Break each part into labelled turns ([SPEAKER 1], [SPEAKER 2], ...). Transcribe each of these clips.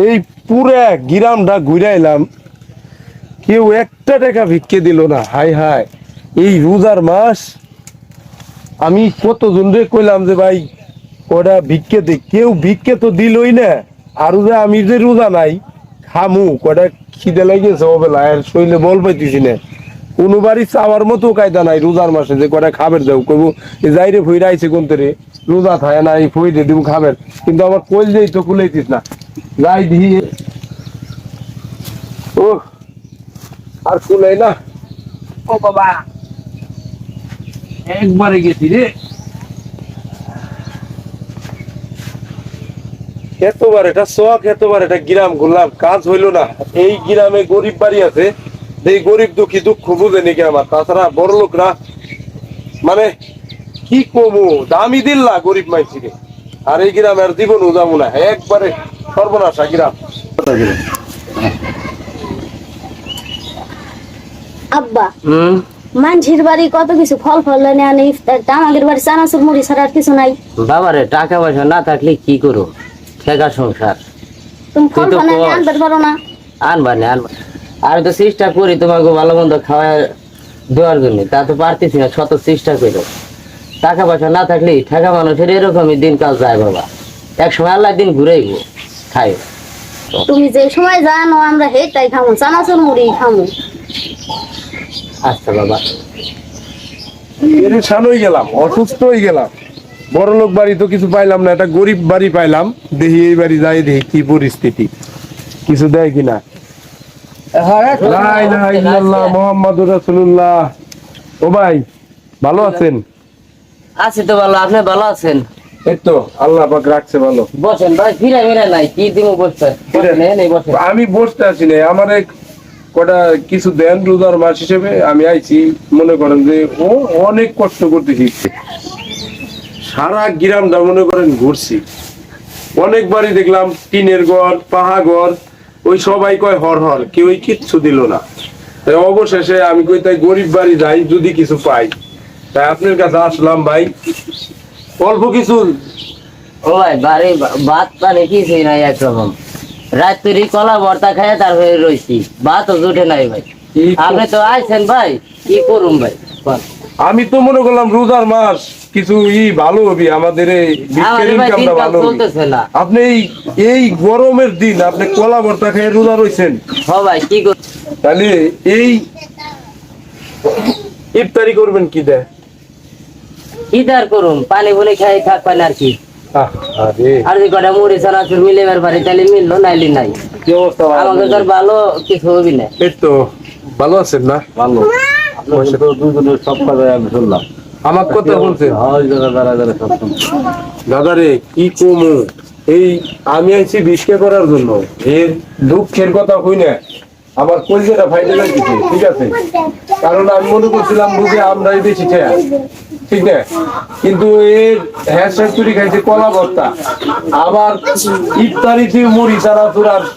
[SPEAKER 1] এই পুরা গিরামটা ঘুরাইলাম। কেউ একটা টাকা ভিক্ষে দিল না। হাই হাই। এই রোজার মাস আমি কতজন রে কইলাম যে ভাই ভিক্ষে দে। কেউ ভিক্ষে তো দিলই না। আর যে আমি যে রোজা নাই, খামু কটা খিদে লাগিয়েছে ওবেলা আর শৈলে বল পাইতেছি না। কোনো বাড়ি চাওয়ার মতো কায়দা নাই রোজার মাসে যে কটা খাবার দেও। কবু যাই রে, ফুইরা আইছে কোন রোজা থাকে না, এই ফুই দিব খাবার। কিন্তু আমার কইল যেই তো কুলাইতিস না। যাই দিহি ও আর কুলাই না। ও বাবা একবারে গেছি রে। এতবার এটা শখ এতবার এটা গ্রাম ঘুরলাম কাজ হইল না। এই গ্রামে গরিব বাড়ি আছে এই গরিব দুঃখী দুঃখ বুঝে নাকি আমার। তাছাড়া বড় লোকরা মানে কি কমু দামি দিল না গরিব মাইছিরে আর এই গ্রামে আর জীবন যাব না একবারে সর্বনাশা
[SPEAKER 2] আব্বা
[SPEAKER 3] হুম?
[SPEAKER 2] মানঝির বাড়ি কত কিছু ফল ফল এনে আনে আমাদের বাড়ি চানাচুর মুড়ি ছাড়া আর কিছু নাই।
[SPEAKER 3] বাবারে টাকা পয়সা না থাকলে কি করো ঠেকা সংসার।
[SPEAKER 2] তুমি ফল
[SPEAKER 3] তো
[SPEAKER 2] ফল এনে আনতে পারো না।
[SPEAKER 3] আনবা না আনবা। আর তো চেষ্টা করি তোমাকে ভালো মন্দ খাওয়া দেওয়ার জন্য। তা তো পারতেছি না শত চেষ্টা করো। টাকা পয়সা না থাকলে ঠেকা মানুষের এরকমই দিনকাল যায় বাবা। এক সময় আল্লাহ দিন ঘুরেইব। খাই
[SPEAKER 2] তুমি যে সময় জানো আমরা হেটাই খামু চানাচুর মুড়ি খামু।
[SPEAKER 3] আচ্ছা বাবা।
[SPEAKER 1] পেরেশান হয়ে গেলাম অসুস্থ হয়ে গেলাম। বড় লোক বাড়ি তো কিছু পাইলাম না একটা গরিব বাড়ি পাইলাম। দেখি এই বাড়ি যাই দেখি কি পরিস্থিতি। কিছু দেয় কিনা মুহাম্মাদুর রাসূলুল্লাহ। ও ভাই ভালো আছেন?
[SPEAKER 3] আছি তো ভালো আপনি ভালো আছেন?
[SPEAKER 1] তো আল্লাহ পাক রাখছে ভালো।
[SPEAKER 3] বসেন ভাই ফিরে ফিরে নাই কি দিব বসতে? নেই।
[SPEAKER 1] আমি বসতে আছি না আমার এক কটা কিছু দেন রোজার মাস হিসেবে আমি আইছি মনে করেন যে ও অনেক কষ্ট করতেছি। সারা গ্রামটা মনে করেন ঘুরছি। অনেকবারই দেখলাম টিনের ঘর পাহা ঘর ওই সবাই কয় হর হর কেউই কিচ্ছু দিল না। তাই অবশেষে আমি কই তাই গরিব বাড়ি যাই যদি কিছু পাই। তাই আপনার কাছে আসলাম ভাই অল্প কিছু।
[SPEAKER 3] ও ভাই বাড়ি ভাত পানি কিছুই নাই একরকম। রাত তৈরি কলা ভর্তা তারপরে রয়েছি ভাতও জুটে নাই ভাই। আপনি তো আইছেন ভাই কি ভাই?
[SPEAKER 1] আমি তো মনে করলাম রোজার মাস কিছু ই ভালো হবে আমাদের এই ইনকামটা ভালো আপনি এই গরমের দিন আপনি কলা ভর্তা খেয়ে রোজা রয়েছেন
[SPEAKER 3] হ ভাই কি
[SPEAKER 1] তাহলে এই ইফতারি করবেন কি দেয়
[SPEAKER 3] কি তার করুন পানি বলে খাই থাক পানি আর কি।
[SPEAKER 1] আর।
[SPEAKER 3] যে কটা মুড়ি চানাচুর মিলে বের পারি তাহলে মিললো নাইলে নাই।
[SPEAKER 1] কি অবস্থা
[SPEAKER 3] আমাকে তোর ভালো কিছু হবি না।
[SPEAKER 1] এই তো ভালো আছেন না? ভালো।
[SPEAKER 4] সব কাজে আমি শুনলাম।
[SPEAKER 1] আমার কথা বলছেন?
[SPEAKER 4] হয়
[SPEAKER 1] দাদা রে কি কমু? এই আমি আইছি ভিক্ষা করার জন্য। এর দুঃখের কথা হই না? আমার কলজেটা ফাইদে লাগছে ঠিক আছে? কারণ আমি মনে করছিলাম বুঝে আমরাই বেশি খেয়া ঠিক না কিন্তু এর হ্যাঁ চুরি খাইছে কলা ভর্তা। আবার ইফতারিতে মুড়ি ছাড়া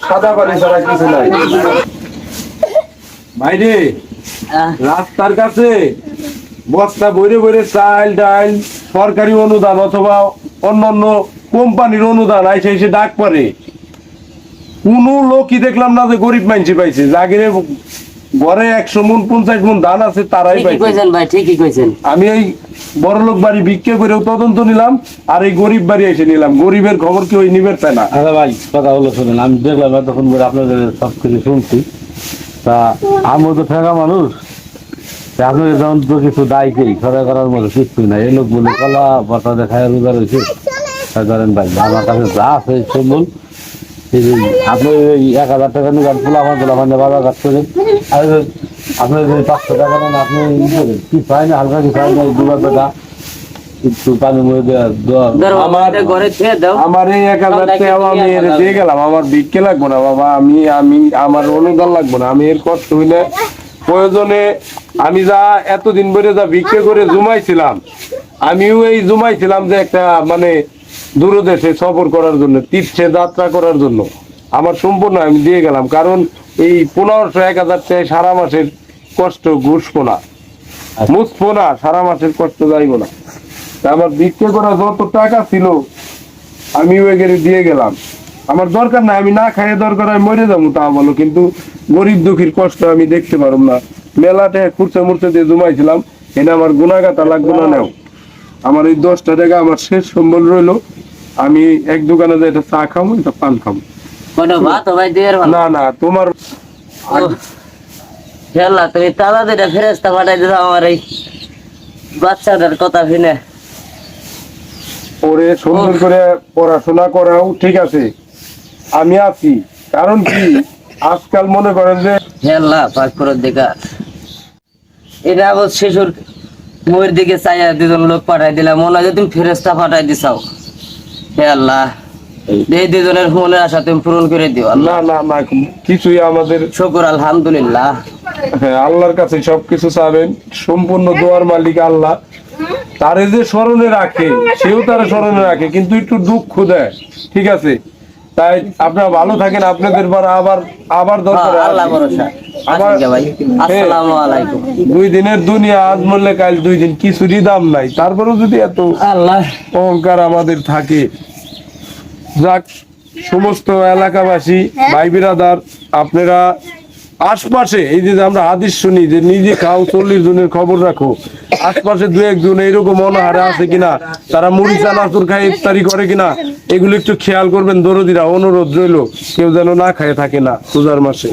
[SPEAKER 1] সাদা পানি ছাড়া কিছু নাই। ভাইরে রাস্তার কাছে বস্তা বইরে বইরে চাল ডাল সরকারি অনুদান অথবা অন্যান্য কোম্পানির অনুদান আইসে এসে ডাক পারে কোন লোকই দেখলাম না যে গরিব মানুষ পাইছে। জাগিরে ঘরে একশো মন পঞ্চাশ মন ধান আছে তারাই
[SPEAKER 3] কইছেন ভাই ঠিকই কইছেন।
[SPEAKER 1] আমি এই বড় লোক বাড়ি বিক্রি করেও তদন্ত নিলাম আর এই গরিব বাড়ি এসে নিলাম। গরিবের খবর কেউ নিবের পায় না?
[SPEAKER 4] আরে ভাই কথা হলো শুনুন আমি দেখলাম এতক্ষণ করে আপনাদের সব কিছু শুনছি। তা আমিও তো ঠেকা মানুষ। তা আপনাদের যেমন তো কিছু দায় কেই খরা করার মতো কিছু নাই। এই লোক বলে কলা বাতা দেখায় রোজা রয়েছে। ধরেন ভাই আমার কাছে যা আছে যে আপনি ওই এক হাজার টাকা নিয়ে ফুলা আমার আর আপনি পাঁচশো টাকা নেন আপনি কি পাই না হালকা কি পাই না দুবার টাকা একটু পানি মরে দেওয়া দেওয়া
[SPEAKER 3] ধরো
[SPEAKER 1] আমার- এই এক হাজার টাকা আমি এর দিয়ে গেলাম আমার ভিক্ষে লাগবো না বাবা। আমি আমি আমার অনুদান লাগবো না আমি এর কষ্ট হইলে প্রয়োজনে আমি যা এতদিন ধরে যা ভিক্ষে করে জমাইছিলাম আমিও এই জমাইছিলাম যে একটা মানে দূরদেশে সফর করার জন্য, তীর্থে যাত্রা করার জন্য। আমার সম্পূর্ণ আমি দিয়ে গেলাম, কারণ এই পনেরোশো এক হাজার টাকা সারা মাসের কষ্ট ঘুষবো না। মুছবো না, সারা মাসের কষ্ট যাইবো না। আমার বিক্রি করা যত টাকা ছিল, আমি ওই দিয়ে গেলাম। আমার দরকার নাই, আমি না খাইয়ে দরকার হয় মরে যাব, তা বলো। কিন্তু গরিব দুঃখীর কষ্ট আমি দেখতে পারব না। মেলাতে খুঁড়তে মুড়তে দিয়ে জমাইছিলাম এটা আমার গুণাগাতা লাগবে না নেও। আমার এই দশটা টাকা আমার শেষ সম্বল রইল। আমি এক দোকানে যাই একটা চা খাব একটা পান খাব না না তোমার
[SPEAKER 3] খেলা তুমি তালা ফেরেস্তা পাঠাই দিলাম আমার এই বাচ্চাদের কথা শুনে।
[SPEAKER 1] ওরে সুন্দর করে পড়াশোনা করাও ঠিক আছে আমি আছি। কারণ কি? আজকাল মনে করেন যে
[SPEAKER 3] খেলা পাক করে দেখা। এটা আবার শিশুর মুয়ের দিকে চাইয়া দুজন লোক পাঠাই দিলাম মনে হয় যে তুমি ফেরেস্তা পাঠাই দিছাও। হে আল্লাহ এই দুজনের মনের আশা তুমি পূরণ করে দিও
[SPEAKER 1] না না না কিছুই আমাদের
[SPEAKER 3] শুকুর আলহামদুলিল্লাহ।
[SPEAKER 1] হ্যাঁ আল্লাহর কাছে সবকিছু চাবেন সম্পূর্ণ দোয়ার মালিক আল্লাহ। তারে যে স্মরণে রাখে সেও তার স্মরণে রাখে কিন্তু একটু দুঃখ দেয় ঠিক আছে? তাই আপনারা ভালো থাকেন আপনাদের পর আবার আবার দরকার
[SPEAKER 3] হ্যাঁ, আল্লাহ ভরসা।
[SPEAKER 1] আমার-
[SPEAKER 3] আসিন গে ভাই আসসালামু আলাইকুম।
[SPEAKER 1] দুই দিনের দুনিয়া আজ মরলে কাল দুই দিন। কিছুরই দাম নাই। তারপরেও যদি এত
[SPEAKER 3] আল্লাহ।
[SPEAKER 1] অহংকার আমাদের থাকে যাক সমস্ত এলাকাবাসী ভাই বিরাদার আপনারা আশপাশে এই যে আমরা হাদিস শুনি যে নিজে খাও চল্লিশ জনের খবর রাখো। আশপাশে দু একজন এইরকম অনাহারে আছে কিনা? তারা মুড়ি চানাচুর খায় ইফতারি করে কিনা? এগুলো একটু খেয়াল করবেন দরদিরা অনুরোধ রইল কেউ যেন না খায় থাকে না পূজার মাসে।